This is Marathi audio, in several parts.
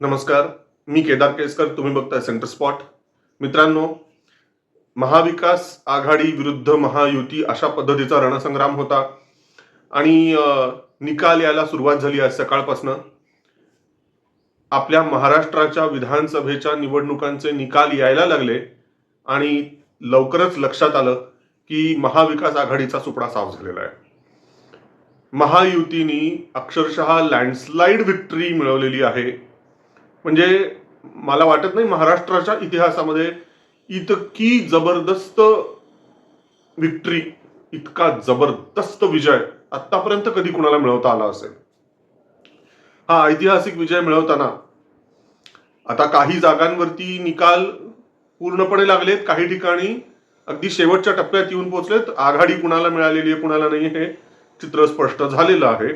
नमस्कार मी केदार केसकर तुम्ही बघताय सेंटर स्पॉट. मित्रांनो महाविकास आघाडी विरुद्ध महायुती अशा पद्धतीचा रणसंग्राम होता आणि निकाल यायला सुरुवात झाली आज सकाळपासनं. आपल्या महाराष्ट्राच्या विधानसभेच्या निवडणुकांचे निकाल यायला लागले आणि लवकरच लक्षात आलं की महाविकास आघाडीचा सुपडा साफ झालेला आहे. महायुतीनी अक्षरशः लँडस्लाईड विक्ट्री मिळवलेली आहे. म्हणजे मला वाटत नाही महाराष्ट्राच्या इतिहासामध्ये इतकी जबरदस्त विक्ट्री इतका जबरदस्त विजय आतापर्यंत कधी कुणाला मिळवता आला असेल? हा ऐतिहासिक विजय मिळवताना. आता काही जागांवरती निकाल पूर्णपणे लागलेत. काही ठिकाणी अगदी शेवटच्या टप्प्यात येऊन पोहोचलेत. आघाडी कुणाला मिळालेली आहे कुणाला नाही हे चित्र स्पष्ट झालेलं आहे.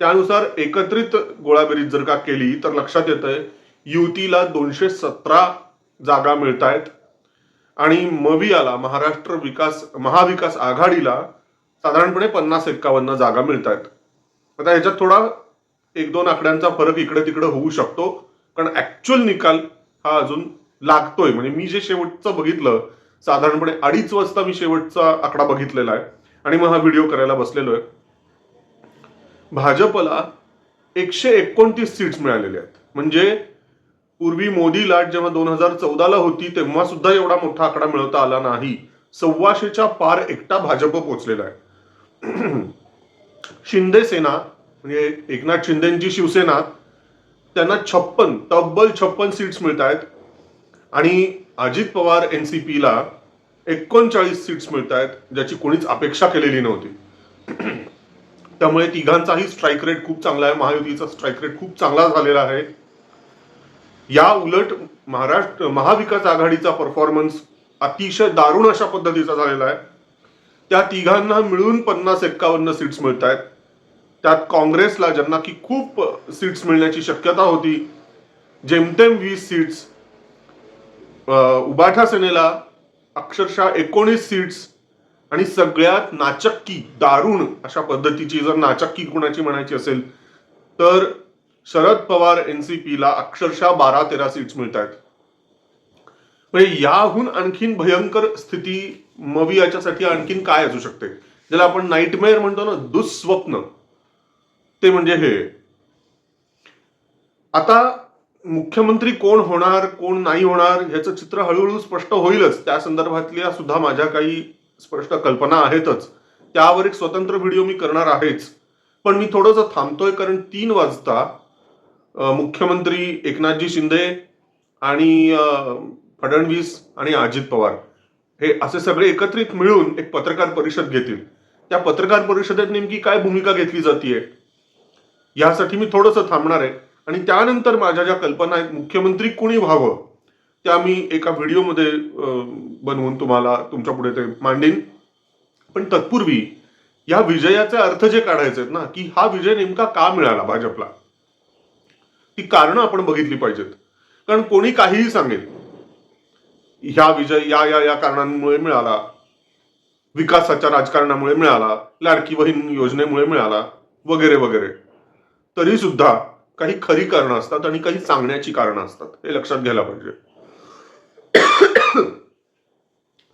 त्यानुसार एकत्रित गोळाबेरीज जर का केली तर लक्षात येत आहे युतीला दोनशे सतरा जागा मिळत आहेत आणि मवियाला महाराष्ट्र विकास महाविकास आघाडीला साधारणपणे पन्नास एक्कावन्न जागा मिळत आहेत आता ह्याच्यात थोडा एक दोन आकड्यांचा फरक इकडे तिकडे होऊ शकतो कारण ऍक्च्युअल निकाल हा अजून लागतोय. म्हणजे मी जे शेवटचं बघितलं साधारणपणे अडीच वाजता मी शेवटचा आकडा बघितलेला आहे. आणि मग हा व्हिडिओ करायला बसलेलो आहे. भाजपला एकशे एकोणतीस सीट्स मिळालेल्या आहेत. म्हणजे पूर्वी मोदी लाट जेव्हा दोन हजार चौदाला होती तेव्हा सुद्धा एवढा मोठा आकडा मिळवता आला नाही. सव्वाशेच्या पार एकटा भाजप पोचलेला आहे. शिंदे सेना म्हणजे एकनाथ शिंदेची शिवसेना त्यांना छप्पन तब्बल छप्पन सीट्स मिळत आहेत. आणि अजित पवार एनसीपीला एकोणचाळीस सीट्स मिळत आहेत ज्याची कोणीच अपेक्षा केलेली नव्हती. त्यामुळे तिघांचाही स्ट्राईक रेट खूप चांगला आहे. महायुतीचा स्ट्राईक रेट खूप चांगला झालेला आहे. या उलट महाराष्ट्र महाविकास आघाडीचा परफॉर्मन्स अतिशय दारुण अशा पद्धतीचा झालेला आहे. त्या तिघांना मिळून पन्नास एक्कावन्न सीट्स मिळत आहेत त्यात काँग्रेसला ज्यांना की खूप सीट्स मिळण्याची शक्यता होती जेमतेम वीस सीट्स उबाठा सेनेला अक्षरशः एकोणीस सीट्स आणि सगळ्यात नाचक्की दारुण अशा पद्धतीची जर नाचक्की कुणाची म्हणायची असेल तर शरद पवार एनसीपीला अक्षरशः बारा तेरा सीट्स मिळत आहेत म्हणजे याहून आणखीन भयंकर स्थिती मवी याच्यासाठी आणखीन काय असू शकते? ज्याला आपण नाईटमेअर म्हणतो ना दुःस्वप्न. ते म्हणजे हे. आता मुख्यमंत्री कोण होणार कोण नाही होणार याचं चित्र हळूहळू स्पष्ट होईलच. त्या संदर्भातल्या सुद्धा माझ्या काही स्पष्ट कल्पना आहेतच. त्यावर एक स्वतंत्र व्हिडिओ मी करणार आहेच. पण मी थोडंसं थांबतोय कारण तीन वाजता मुख्यमंत्री एकनाथजी शिंदे आणि फडणवीस आणि अजित पवार हे असे सगळे एकत्रित मिळून एक पत्रकार परिषद घेतील. त्या पत्रकार परिषदेत नेमकी काय भूमिका घेतली जातीये यासाठी मी थोडंसं थांबणार आहे. आणि त्यानंतर माझ्या ज्या कल्पना आहेत मुख्यमंत्री कुणी व्हावं त्या मी एका व्हिडिओमध्ये बनवून तुम्हाला तुमच्यापुढे ते मांडेन. पण तत्पूर्वी या विजयाचे अर्थ जे काढायचे आहेत ना की हा विजय नेमका का मिळाला भाजपला? ती कारणं आपण बघितली पाहिजेत. कारण कोणी काहीही सांगेल ह्या विजय या या या कारणांमुळे मिळाला विकासाच्या राजकारणामुळे मिळाला लाडकी बहीण योजनेमुळे मिळाला वगैरे वगैरे. तरी सुद्धा काही खरी कारणं असतात आणि काही सांगण्याची कारणं असतात हे लक्षात घ्यायला पाहिजे.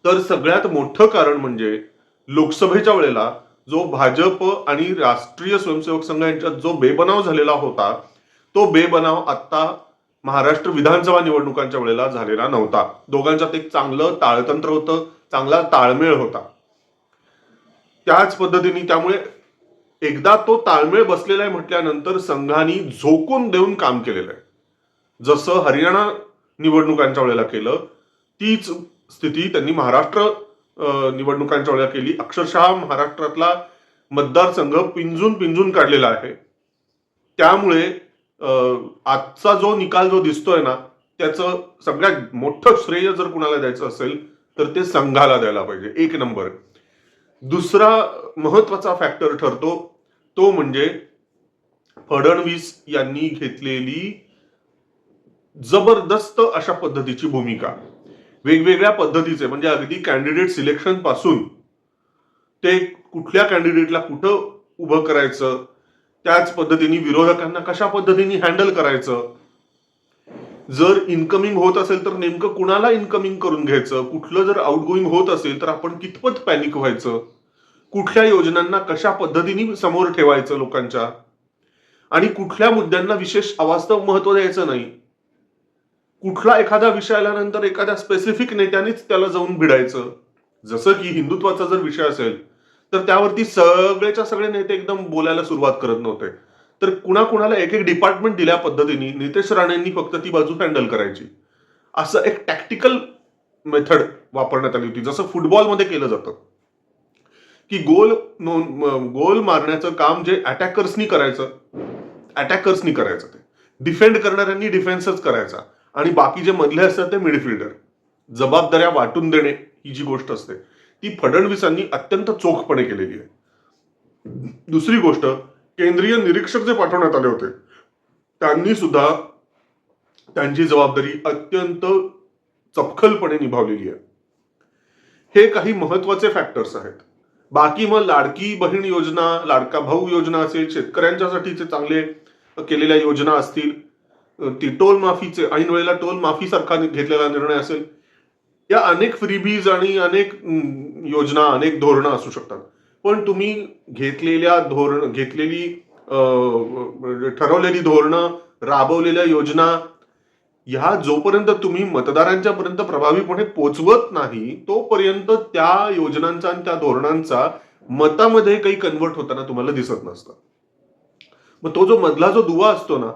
तर सगळ्यात मोठं कारण म्हणजे लोकसभेच्या वेळेला जो भाजप आणि राष्ट्रीय स्वयंसेवक संघ यांच्यात जो बेबनाव झालेला होता तो बेबनाव आता महाराष्ट्र विधानसभा निवडणुकांच्या वेळेला झालेला नव्हता. दोघांच्यात एक चांगलं ताळतंत्र होतं चांगला ताळमेळ होता. त्याच पद्धतीने त्यामुळे एकदा तो ताळमेळ बसलेला आहे म्हटल्यानंतर संघाने झोकून देऊन काम केलेलं आहे. जसं हरियाणा निवडणुकांच्या वेळेला केलं तीच स्थिती त्यांनी महाराष्ट्र निवडणुकांच्या वेळेला केली. अक्षरशः महाराष्ट्रातला मतदारसंघ पिंजून पिंजून काढलेला आहे. त्यामुळे आजचा जो निकाल जो दिसतोय ना त्याचं सगळ्यात मोठं श्रेय जर कुणाला द्यायचं असेल तर ते संघाला द्यायला पाहिजे. एक नंबर. दुसरा महत्त्वाचा फॅक्टर ठरतो तो म्हणजे फडणवीस यांनी घेतलेली जबरदस्त अशा पद्धतीची भूमिका. वेगवेगळ्या पद्धतीचे म्हणजे अगदी कॅन्डिडेट सिलेक्शनपासून ते कुठल्या कॅन्डिडेटला कुठं उभं करायचं त्याच पद्धतीने विरोधकांना कशा पद्धतीने हँडल करायचं? जर इन्कमिंग होत असेल तर नेमकं कुणाला इन्कमिंग करून घ्यायचं? कुठलं जर आउटगोईंग होत असेल तर आपण कितपत पॅनिक व्हायचं? कुठल्या योजनांना कशा पद्धतीने समोर ठेवायचं लोकांच्या? आणि कुठल्या मुद्द्यांना विशेष अवास्तव महत्त्व द्यायचं नाही? कुठला एखादा विषय आल्यानंतर एखाद्या स्पेसिफिक नेत्यानेच त्याला जाऊन भिडायचं? जसं की हिंदुत्वाचा जर विषय असेल तर त्यावरती सगळेच्या सगळे नेते एकदम बोलायला सुरुवात करत नव्हते. तर कुणाकुणाला एक एक डिपार्टमेंट दिल्या पद्धतीने नितेश राणेंनी फक्त ती बाजू हँडल करायची. असं एक टॅक्टिकल मेथड वापरण्यात आली होती जसं फुटबॉलमध्ये केलं जातं. की गोल गोल मारण्याचं काम जे अटॅकर्सनी करायचं अटॅकर्सनी करायचं ते. डिफेंड करणाऱ्यांनी डिफेन्सच करायचा. आणि बाकी जे मधले असतात ते मिडफिल्डर जबाबदाऱ्या वाटून देणे ही जी गोष्ट असते. ती फडणवीसांनी अत्यंत चोखपणे केलेली आहे. दुसरी गोष्ट केंद्रीय निरीक्षक जे पाठवण्यात आले होते त्यांनी सुद्धा त्यांची जबाबदारी अत्यंत चपखलपणे निभावलेली आहे. हे काही महत्त्वाचे फॅक्टर्स आहेत. बाकी मग लाडकी बहीण योजना लाडका भाऊ योजना असेल शेतकऱ्यांच्यासाठीचे चांगले केलेल्या योजना असतील ती टोल माफीचे ऐन वेळेला टोल माफीसारखा घेतलेला निर्णय असेल या अनेक फ्रीबीज आणि अनेक योजना अनेक धोरणं असू शकतात. पण तुम्ही घेतलेल्या धोरण घेतलेली ठरवलेली धोरणं राबवलेल्या योजना ह्या जोपर्यंत तुम्ही मतदारांच्या पर्यंत प्रभावीपणे पोचवत नाही तोपर्यंत त्या योजनांचा आणि त्या धोरणांचा मतामध्ये काही कन्वर्ट होताना तुम्हाला दिसत नसतं. मग तो जो मधला जो दुवा असतो ना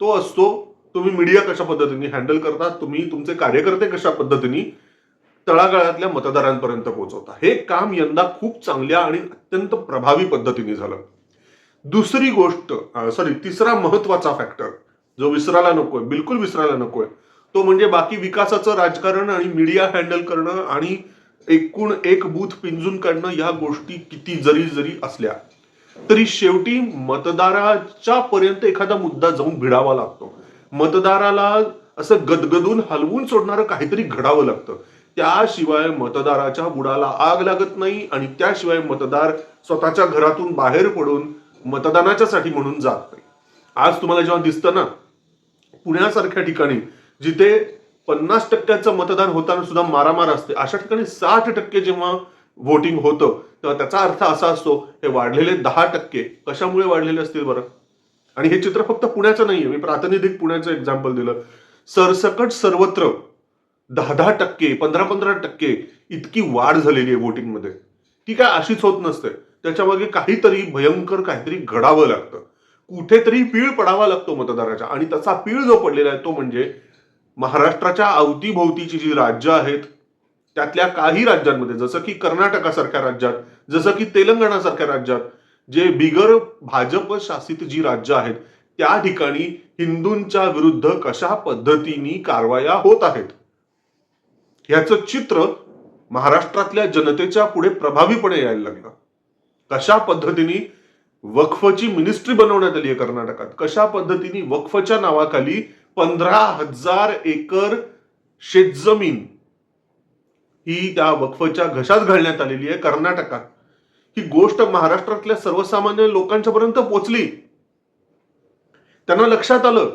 तो असतो तुम्ही मीडिया कशा पद्धतीने हँडल करता तुम्ही तुमचे कार्यकर्ते कशा पद्धतीने तळागाळातल्या मतदारांपर्यंत पोहोचवता. हे काम यंदा खूप चांगल्या आणि अत्यंत प्रभावी पद्धतीने झालं. दुसरी गोष्ट सॉरी तिसरा महत्त्वाचा फॅक्टर जो विसरायला नकोय बिलकुल विसरायला नकोय तो म्हणजे बाकी विकासाचं राजकारण आणि मीडिया हँडल करणं आणि एकूण एक बूथ पिंजून काढणं या गोष्टी किती जरी जरी असल्या तरी शेवटी मतदाराच्या पर्यंत एखादा मुद्दा जाऊन भिडावा लागतो. मतदाराला असं गदगदून हलवून सोडणारं काहीतरी घडावं लागतं. त्याशिवाय मतदाराच्या बुडाला आग लागत नाही आणि त्याशिवाय मतदार स्वतःच्या घरातून बाहेर पडून मतदानाच्यासाठी म्हणून जात नाही. आज तुम्हाला जेव्हा दिसतं ना पुण्यासारख्या ठिकाणी जिथे पन्नास टक्क्याचं मतदान होताना सुद्धा मारामार असते अशा ठिकाणी साठ टक्के जेव्हा व्होटिंग होतं तेव्हा त्याचा अर्थ असा असतो हे वाढलेले दहा टक्के कशामुळे वाढलेले असतील बरं? आणि हे चित्र फक्त पुण्याचं नाहीये मी प्रातिनिधिक पुण्याचं एक्झाम्पल दिलं. सरसकट सर्वत्र दहा दहा टक्के पंधरा पंधरा टक्के इतकी वाढ झालेली आहे वोटिंगमध्ये ती काय अशीच होत नसते. त्याच्यामागे काहीतरी भयंकर काहीतरी घडावं लागतं. कुठेतरी पीळ पडावा लागतो मतदाराच्या आणि त्याचा पीळ जो पडलेला आहे तो म्हणजे महाराष्ट्राच्या अवतीभोवतीची जी राज्य आहेत त्यातल्या काही राज्यांमध्ये जसं की कर्नाटकासारख्या राज्यात जसं की तेलंगणासारख्या राज्यात जे बिगर भाजप शासित जी राज्य आहेत त्या ठिकाणी हिंदूंच्या विरुद्ध कशा पद्धतीने कारवाया होत आहेत? ह्याचं चित्र महाराष्ट्रातल्या जनतेच्या पुढे प्रभावीपणे यायला लागलं. कशा पद्धतीने वक्फची मिनिस्ट्री बनवण्यात आली आहे कर्नाटकात? कशा पद्धतीने वक्फच्या नावाखाली पंधरा हजार एकर शेतजमीन ही त्या वक्फच्या घशात घालण्यात आलेली आहे कर्नाटकात. ही गोष्ट महाराष्ट्रातल्या सर्वसामान्य लोकांच्या पर्यंत पोचली. त्यांना लक्षात आलं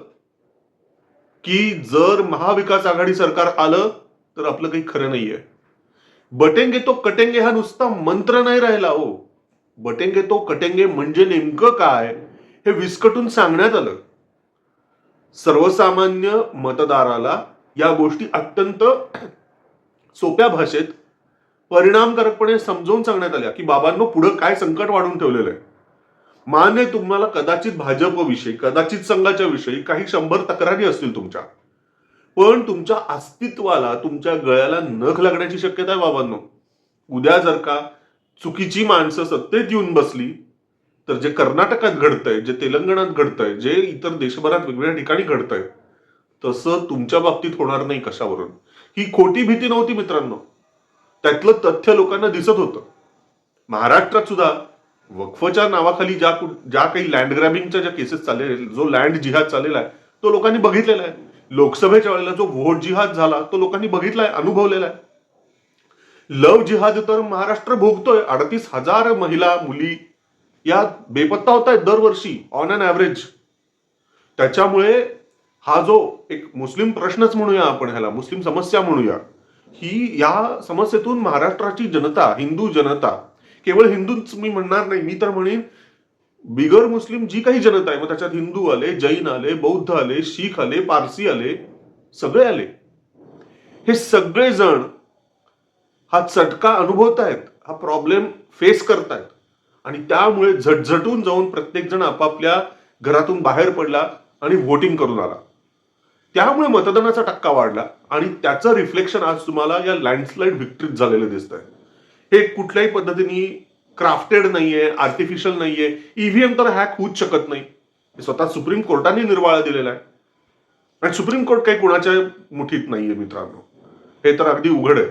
की जर महाविकास आघाडी सरकार आलं तर आपलं काही खरं नाहीये. बटेंगे तो कटेंगे हा नुसता मंत्र नाही राहिला हो. बटेंगे तो कटेंगे म्हणजे नेमकं काय हे विस्कटून सांगण्यात आलं. सर्वसामान्य मतदाराला या गोष्टी अत्यंत सोप्या भाषेत परिणामकारकपणे समजवून सांगण्यात आल्या की बाबांनो पुढं काय संकट वाढून ठेवलेलं आहे. मान्य तुम्हाला कदाचित भाजपविषयी कदाचित संघाच्या विषयी काही शंभर तक्रारी असतील तुमच्या. पण तुमच्या अस्तित्वाला तुमच्या गळ्याला नख लागण्याची शक्यता आहे बाबांनो. उद्या जर का चुकीची माणसं सत्तेत येऊन बसली तर जे कर्नाटकात घडतंय जे तेलंगणात घडतंय जे इतर देशभरात वेगवेगळ्या ठिकाणी घडतंय तसं तुमच्या बाबतीत होणार नाही कशावरून. ही खोटी भीती नव्हती मित्रांनो. त्यातलं तथ्य लोकांना दिसत होतं. महाराष्ट्रात सुद्धा वक्फच्या नावाखाली ज्या ज्या काही लँड ग्रॅबिंगच्या ज्या केसेस चाललेल्या जो लँड जिहाद चाललेला आहे तो लोकांनी बघितलेला आहे. लोकसभेच्या वेळेला जो व्होट जिहाद झाला तो लोकांनी बघितलाय अनुभवलेला आहे लव जिहाद तर महाराष्ट्र भोगतोय. अडतीस हजार महिला मुली या बेपत्ता होत आहेत दरवर्षी ऑन अन ॲव्हरेज त्याच्यामुळे हा जो एक मुस्लिम प्रश्नच म्हणूया आपण ह्याला मुस्लिम समस्या म्हणूया ही या समस्येतून महाराष्ट्राची जनता हिंदू जनता केवळ हिंदूच मी म्हणणार नाही मी तर म्हणेन बिगर मुस्लिम जी काही जनता आहे मग त्याच्यात हिंदू आले जैन आले बौद्ध आले शीख आले पारसी आले सगळे आले. हे सगळे जण हा चटका अनुभवत आहेत हा प्रॉब्लेम फेस करतायत. आणि त्यामुळे झटझटून जाऊन प्रत्येक जण आपापल्या घरातून बाहेर पडला आणि व्होटिंग करून आला. त्यामुळे मतदानाचा टक्का वाढला आणि त्याचं रिफ्लेक्शन आज तुम्हाला या लँडस्लाईड व्हिक्टरीत झालेलं दिसत आहे हे कुठल्याही पद्धतीने क्राफ्टेड नाहीये आर्टिफिशियल नाहीये. ईव्हीएम तर हॅक होऊच शकत नाही. हे स्वतः सुप्रीम कोर्टाने निर्वाळा दिलेला आहे. आणि सुप्रीम कोर्ट काही कुणाच्या मुठीत नाहीये मित्रांनो. हे तर अगदी उघड आहे.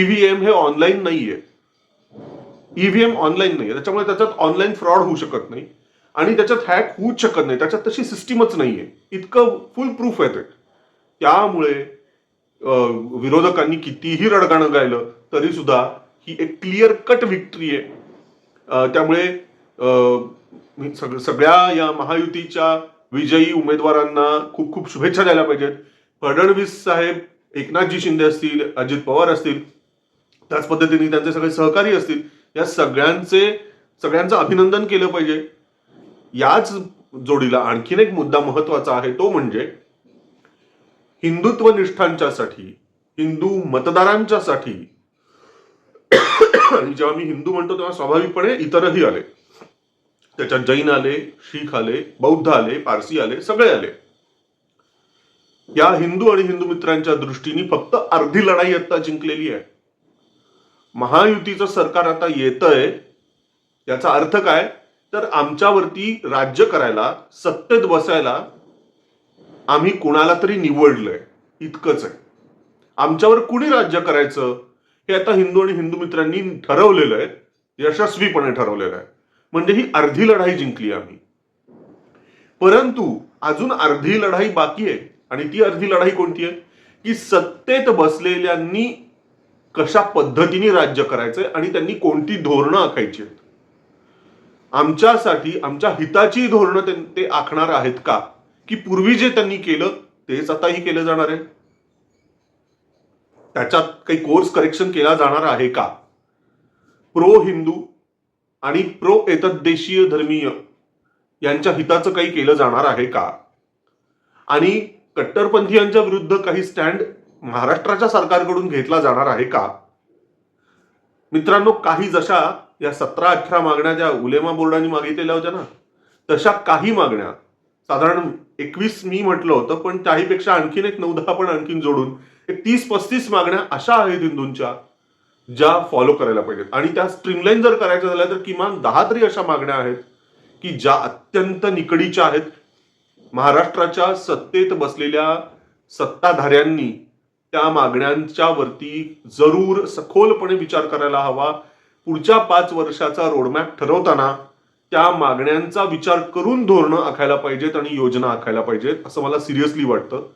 ईव्हीएम हे ऑनलाईन नाहीये. ईव्हीएम ऑनलाईन नाहीये. त्याच्यामुळे त्याच्यात ऑनलाईन फ्रॉड होऊ शकत नाही. आणि त्याच्यात हॅक होऊच शकत नाही. त्याच्यात तशी सिस्टीमच नाहीये. इतकं फुल प्रूफ आहे ते. त्यामुळे विरोधकांनी कितीही रडगाणं गायलं तरी सुद्धा ही एक क्लिअर कट विक्ट्री आहे. त्यामुळे सगळ्या या महायुतीच्या विजयी उमेदवारांना खूप खूप शुभेच्छा द्यायला पाहिजेत. फडणवीस साहेब एकनाथजी शिंदे असतील अजित पवार असतील त्याच पद्धतीने त्यांचे सगळे सहकारी असतील या सगळ्यांचे सगळ्यांचं अभिनंदन केलं पाहिजे. याच जोडीला आणखीन एक मुद्दा महत्त्वाचा आहे तो म्हणजे हिंदुत्व निष्ठांच्यासाठी हिंदू मतदारांच्यासाठी जेव्हा मी हिंदू म्हणतो तेव्हा स्वाभाविकपणे इतरही आले. त्याच्यात जैन आले शीख आले बौद्ध आले पारसी आले सगळे आले. या हिंदू आणि हिंदू मित्रांच्या दृष्टीने फक्त अर्धी लढाई आता जिंकलेली आहे. महायुतीचं सरकार आता येतंय याचा अर्थ काय? तर आमच्यावरती राज्य करायला सत्तेत बसायला आम्ही कुणाला तरी निवडलंय. इतकंच आहे. आमच्यावर कुणी राज्य करायचं? हे आता हिंदू आणि हिंदू मित्रांनी ठरवलेलं आहे यशस्वीपणे ठरवलेलं आहे. म्हणजे ही अर्धी लढाई जिंकली आम्ही. परंतु अजून अर्धी लढाई बाकी आहे आणि ती अर्धी लढाई कोणती आहे? की सत्तेत बसलेल्यांनी कशा पद्धतीने राज्य करायचंय आणि त्यांनी कोणती धोरणं आखायची आहेत? आमच्यासाठी आमच्या हिताची धोरणं ते- आखणार आहेत का? की पूर्वी जे त्यांनी केलं तेच आताही केलं जाणार आहे? त्याच्यात काही कोर्स करेक्शन केला जाणार आहे का? प्रो हिंदू आणि प्रो एतद्देशीय धर्मीय यांच्या हिताचं काही केलं जाणार आहे का? आणि कट्टरपंथीयांच्या विरुद्ध काही स्टँड महाराष्ट्राच्या सरकारकडून घेतला जाणार आहे का? मित्रांनो काही जशा या सतरा अठरा मागण्या ज्या उलेमा बोर्डाने मागितलेल्या होत्या ना तशा काही मागण्या साधारण एकवीस मी म्हटलं होतं पण त्याहीपेक्षा आणखीन एक नऊ दहा पण आणखीन जोडून हे तीस पस्तीस मागण्या अशा आहेत हिंदूंच्या ज्या फॉलो करायला पाहिजेत. आणि त्या स्ट्रीमलाईन जर करायच्या झाल्या तर किमान दहा तरी अशा मागण्या आहेत की ज्या अत्यंत निकडीच्या आहेत. महाराष्ट्राच्या सत्तेत बसलेल्या सत्ताधाऱ्यांनी त्या मागण्यांच्या वरती जरूर सखोलपणे विचार करायला हवा. पुढच्या पाच वर्षाचा रोडमॅप ठरवताना त्या मागण्यांचा विचार करून धोरणं आखायला पाहिजेत आणि योजना आखायला पाहिजेत असं मला सिरियसली वाटतं.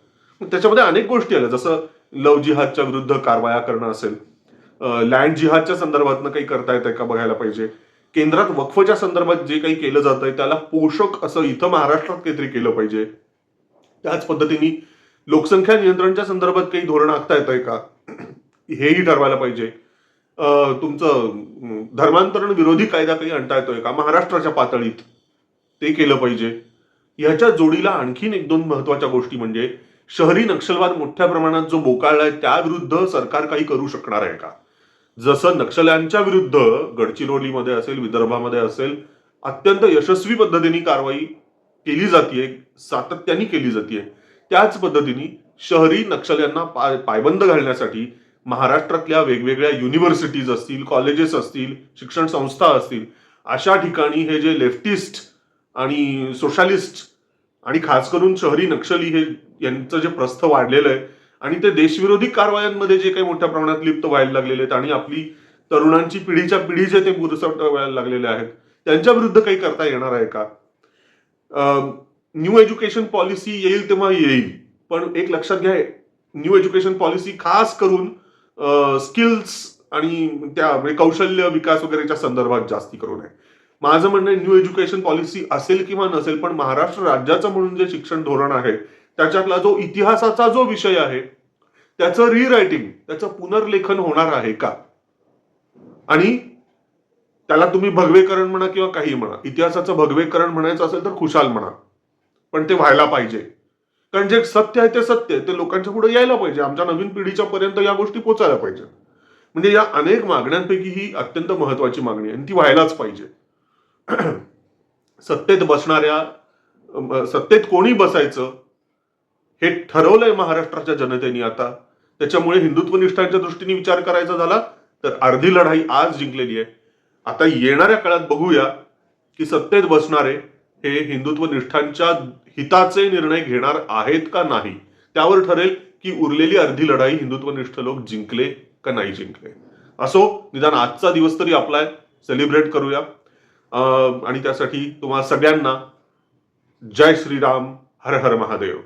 त्याच्यामध्ये अनेक गोष्टी आल्या. जसं लव जिहादच्या विरुद्ध कारवाया करणं असेल. लँड जिहादच्या संदर्भातनं काही करता येतंय का बघायला पाहिजे? केंद्रात वक्फच्या संदर्भात जे काही केलं जातंय त्याला पोषक असं इथं महाराष्ट्रात काहीतरी केलं पाहिजे. त्याच पद्धतीने लोकसंख्या नियंत्रणच्या संदर्भात काही धोरण आखता येत आहे का? हेही ठरवायला पाहिजे. तुमचं धर्मांतरण विरोधी कायदा काही आणता येतोय का? महाराष्ट्राच्या पातळीत ते केलं पाहिजे. ह्याच्या जोडीला आणखीन एक दोन महत्त्वाच्या गोष्टी म्हणजे शहरी नक्षलवाद मोठ्या प्रमाणात जो बोकाळलाय त्याविरुद्ध सरकार काही करू शकणार आहे का? जसं नक्षल्यांच्या विरुद्ध गडचिरोलीमध्ये असेल विदर्भामध्ये असेल अत्यंत यशस्वी पद्धतीने कारवाई केली जाते सातत्याने केली जाते त्याच पद्धतीने शहरी नक्षल्यांना पाय पायबंद घालण्यासाठी महाराष्ट्रातल्या वेगवेगळ्या युनिव्हर्सिटीज असतील कॉलेजेस असतील शिक्षण संस्था असतील अशा ठिकाणी हे जे लेफ्टिस्ट आणि सोशालिस्ट आणि खास करून शहरी नक्षली हे यांचं जे प्रस्थ वाढलेलं आहे आणि ते देशविरोधी कारवायांमध्ये जे काही मोठ्या प्रमाणात लिप्त व्हायला लागलेले आहेत आणि आपली तरुणांची पिढीच्या पिढी जे ते बुरसट व्हायला लागलेले आहेत. त्यांच्या विरुद्ध काही करता येणार आहे का? न्यू एज्युकेशन पॉलिसी येईल तेव्हा येईल. पण एक लक्षात घ्या न्यू एज्युकेशन पॉलिसी खास करून स्किल्स आणि त्या म्हणजे कौशल्य विकास वगैरेच्या संदर्भात जास्ती करून आहे माझं म्हणणं न्यू एज्युकेशन पॉलिसी असेल किंवा नसेल पण महाराष्ट्र राज्याचं म्हणून जे शिक्षण धोरण आहे त्याच्यातला जो इतिहासाचा जो विषय आहे त्याचं रिरायटिंग त्याचं पुनर्लेखन होणार आहे का? आणि त्याला तुम्ही भगवेकरण म्हणा किंवा काही म्हणा इतिहासाचं भगवेकरण म्हणायचं असेल तर खुशाल म्हणा पण ते व्हायला पाहिजे. कारण जे सत्य आहे ते सत्य आहे ते लोकांच्या पुढे यायला पाहिजे आमच्या नवीन पिढीच्या पर्यंत या गोष्टी पोचायला पाहिजे म्हणजे या अनेक मागण्यांपैकी ही अत्यंत महत्वाची मागणी आहे आणि ती व्हायलाच पाहिजे. सत्तेत बसणाऱ्या सत्तेत कोणी बसायचं हे ठरवलंय महाराष्ट्राच्या जनतेने आता. त्याच्यामुळे हिंदुत्वनिष्ठांच्या दृष्टीने विचार करायचा झाला तर अर्धी लढाई आज जिंकलेली आहे. आता येणाऱ्या काळात बघूया की सत्तेत बसणारे हे हिंदुत्वनिष्ठांच्या हिताचे निर्णय घेणार आहेत का नाही. त्यावर ठरेल की उरलेली अर्धी लढाई हिंदुत्वनिष्ठ लोक जिंकले का नाही जिंकले. असो निदान आजचा दिवस तरी आपला सेलिब्रेट करूया. आणि त्यासाठी तुम्हाला सगळ्यांना जय श्रीराम हर हर महादेव.